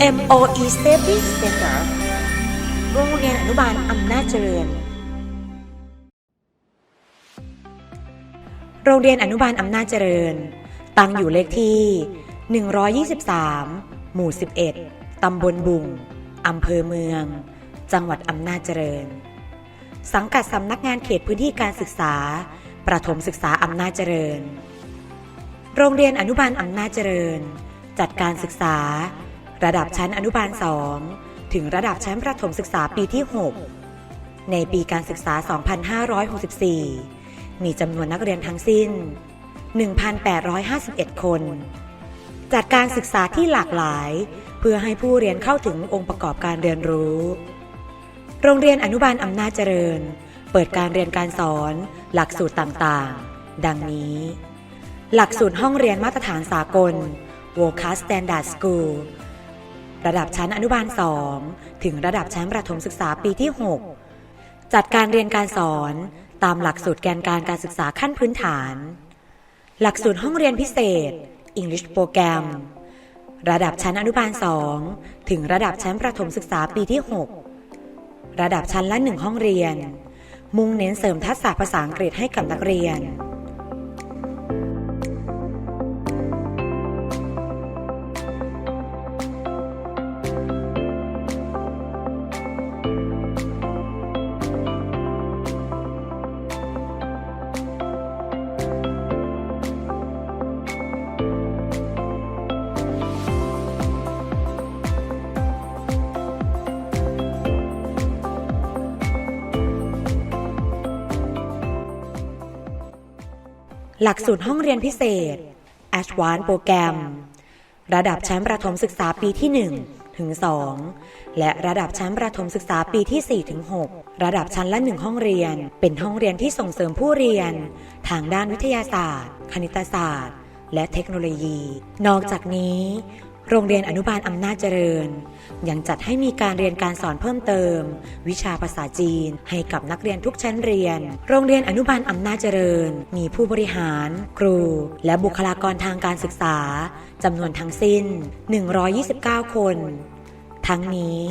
MOE Safety Center โรงเรียนอนุบาลอำนาจเจริญ โรงเรียนอนุบาลอำนาจเจริญ ตั้งอยู่เลขที่ 123 หมู่ 11 ตำบลบุง อำเภอเมือง จังหวัดอำนาจเจริญ สังกัดสำนักงานเขตพื้นที่การศึกษา ประถมศึกษาอำนาจเจริญ โรงเรียนอนุบาลอำนาจเจริญ จัดการศึกษา ระดับชั้นอนุบาล 2 ถึงระดับชั้นประถมศึกษาปีที่ 6 ในปีการศึกษา 2564 มีจำนวนนักเรียนทั้งสิ้น 1,851 คน จัดการศึกษาที่หลากหลาย เพื่อให้ผู้เรียนเข้าถึงองค์ประกอบการเรียนรู้ โรงเรียนอนุบาลอำนาจเจริญ เปิดการเรียนการสอนหลักสูตรต่างๆ ดังนี้ หลักสูตรห้องเรียนมาตรฐานสากล w o Class Standard School ระดับชั้นอนุบาล 2 ถึงระดับชั้นประถมศึกษาปีที่ 6 จัดการเรียนการสอนตามหลักสูตรแกนการการศึกษาขั้นพื้นฐาน หลักสูตรห้องเรียนพิเศษ English Program ระดับชั้นอนุบาล 2 ถึงระดับชั้นประถมศึกษาปีที่ 6 ระดับชั้นละหนึ่งห้องเรียน มุ่งเน้นเสริมทักษะภาษาอังกฤษให้กับนักเรียน หลักสูตรห้องเรียนพิเศษ Advanced Program ระดับชั้นประถมศึกษาปีที่ 1 ถึง 2 และระดับชั้นประถมศึกษาปีที่ 4 ถึง 6 ระดับชั้นละ 1 ห้องเรียน เป็นห้องเรียนที่ส่งเสริมผู้เรียน ทางด้านวิทยาศาสตร์ คณิตศาสตร์ และเทคโนโลยี นอกจากนี้ โรงเรียนอนุบาลอำนาจเจริญ ยังจัดให้มีการเรียนการสอนเพิ่มเติม วิชาภาษาจีน ให้กับนักเรียนทุกชั้นเรียน โรงเรียนอนุบาลอำนาจเจริญ มีผู้บริหาร ครู และบุคลากรทางการศึกษาจำนวนทั้งสิ้น 129 คน ทั้งนี้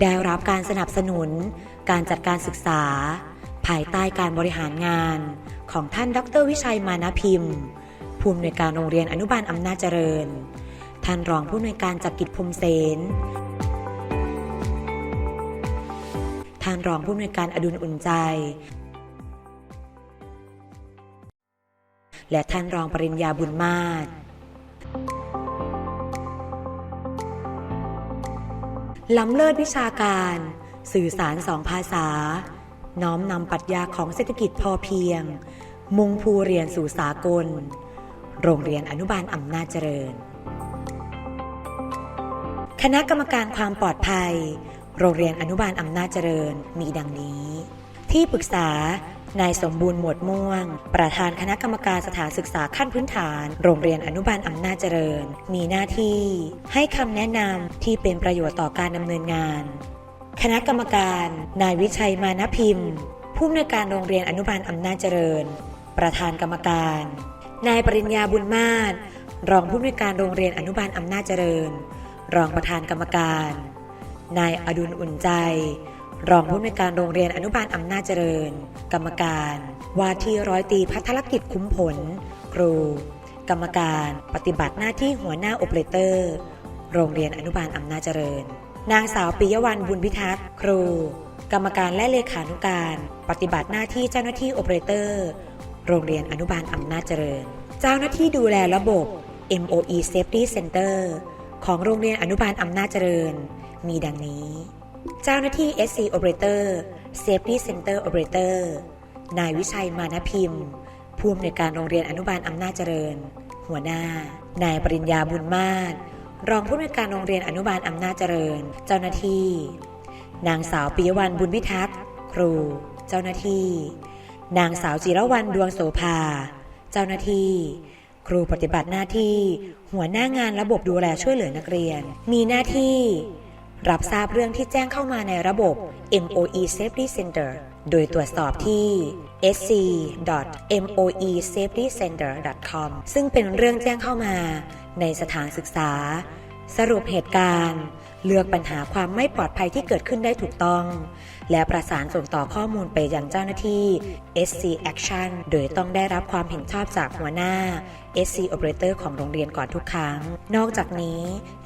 ได้รับการสนับสนุน การจัดการศึกษา ภายใต้การบริหารงาน ของท่านดรวิชัยมานะพิมพ์ผู้อำนการโรงเรียนอนุบาลอำนาจเจริญ ท่านรองผู้อำนวยการจักริดพรมเสนท่านรองผู้อำนวยการอดุลอุ่นใจ และท่านรองปริญญาบุญมาศล้ำเลิศวิชาการ สื่อสารสองภาษา น้อมนำปรัชญาของเศรษฐกิจพอเพียง มุ่งผู้เรียนสู่สากล โรงเรียนอนุบาลอำนาจเจริญ คณะกรรมการความปลอดภัย โรงเรียนอนุบาลอำนาจเจริญมีดังนี้ ที่ปรึกษานายสมบูรณ์หมวดม่วง ประธานคณะกรรมการสถานศึกษาขั้นพื้นฐาน โรงเรียนอนุบาลอำนาจเจริญ มีหน้าที่ ให้คำแนะนำที่เป็นประโยชน์ต่อการดำเนินงาน คณะกรรมการ นายวิชัยมานะพิมพ์ ผู้อำนวยการโรงเรียนอนุบาลอำนาจเจริญ ประธานกรรมการ นายปริญญาบุญมาศรองผู้อำนวยการโรงเรียนอนุบาลอำนาจเจริญ รองประธานกรรมการ นายอดุลอุ่นใจ รองผู้อำนวยการโรงเรียนอนุบาลอำนาจเจริญ กรรมการ ว่าที่ร้อยตีพัทรกิจคุ้มผล ครู กรรมการปฏิบัติหน้าที่หัวหน้าโอเปอเรเตอร์ โรงเรียนอนุบาลอำนาจเจริญ นางสาวปิยวรรณบุญพิทักษ์ ครู กรรมการและเลขานุการ ปฏิบัติหน้าที่เจ้าหน้าที่โอเปอเรเตอร์ โรงเรียนอนุบาลอำนาจเจริญ เจ้าหน้าที่ดูแลระบบ MOE Safety Center ของโรงเรียนอนุบาลอำนาจเจริญ มีดังนี้ เจ้าหน้าที่ SC Operator Safety Center Operator นายวิชัยมานพิมพ์ ผู้อำนวยการโรงเรียนอนุบาลอำนาจเจริญ หัวหน้า นายปริญญาบุญมาศรองผู้อำนวยการโรงเรียนอนุบาลอำนาจเจริญ เจ้าหน้าที่ นางสาวปิยวรรณบุญพิทักษ์ ครู เจ้าหน้าที่ นางสาวจิรวรรณดวงโสภา เจ้าหน้าที่ ครูปฏิบัติหน้าที่ หัวหน้างานระบบดูแลช่วยเหลือนักเรียน มีหน้าที่ รับทราบเรื่องที่แจ้งเข้ามาในระบบ MOE Safety Center โดยตรวจสอบที่ sc.moesafetycenter.com ซึ่งเป็นเรื่องแจ้งเข้ามาในสถานศึกษา สรุปเหตุการณ์ เลือกปัญหาความไม่ปลอดภัยที่เกิดขึ้นได้ถูกต้อง และประสานส่งต่อข้อมูลไปยังเจ้าหน้าที่ SC Action โดยต้องได้รับความเห็นชอบจากหัวหน้า SC Operator ของโรงเรียนก่อนทุกครั้ง นอกจากนี้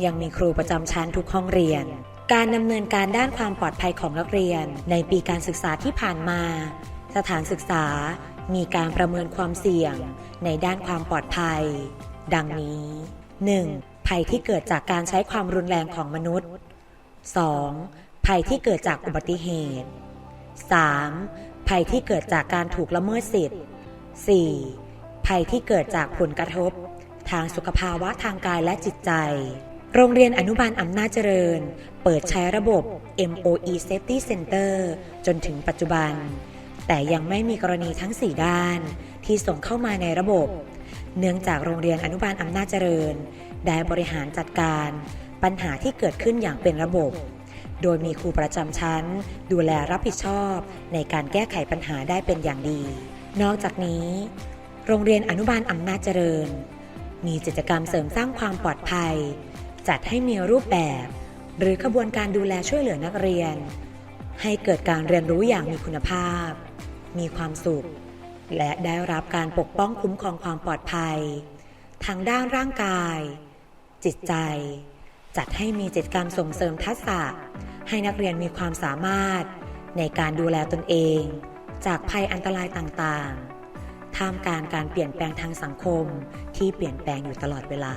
ยังมีครูประจำชั้นทุกห้องเรียน การดำเนินการด้านความปลอดภัยของนักเรียน ในปีการศึกษาที่ผ่านมา สถานศึกษา มีการประเมินความเสี่ยง ในด้านความปลอดภัย ดังนี้ 1. ภัยที่เกิดจากการใช้ความรุนแรงของมนุษย์ 2. ภัยที่เกิดจากอุบัติเหตุ 3. ภัยที่เกิดจากการถูกละเมิดสิทธิ์ 4. ภัยที่เกิดจากผลกระทบ ทางสุขภาวะทางกายและจิตใจ โรงเรียนอนุบาลอำนาจเจริญ เปิดใช้ระบบ MOE Safety Center จนถึงปัจจุบัน แต่ยังไม่มีกรณีทั้ง 4 ด้าน ที่ส่งเข้ามาในระบบ เนื่องจากโรงเรียนอนุบาลอำนาจเจริญ ได้บริหารจัดการปัญหาที่เกิดขึ้นอย่างเป็นระบบ โดยมีครูประจำชั้น ดูแลรับผิดชอบในการแก้ไขปัญหาได้เป็นอย่างดี นอกจากนี้ โรงเรียนอนุบาลอำนาจเจริญ มีกิจกรรมเสริมสร้างความปลอดภัย จัดให้มีรูปแบบ หรือขบวนการดูแลช่วยเหลือนักเรียน ให้เกิดการเรียนรู้อย่างมีคุณภาพ มีความสุข และได้รับการปกป้องคุ้มครองความปลอดภัย ทางด้านร่างกาย จิตใจ จัดให้มีจิตกรรมส่งเสริมทักษะ ให้นักเรียนมีความสามารถ ในการดูแลตนเอง จากภัยอันตรายต่างๆ ท่ามกลางการเปลี่ยนแปลงทางสังคมที่เปลี่ยนแปลงอยู่ตลอดเวลา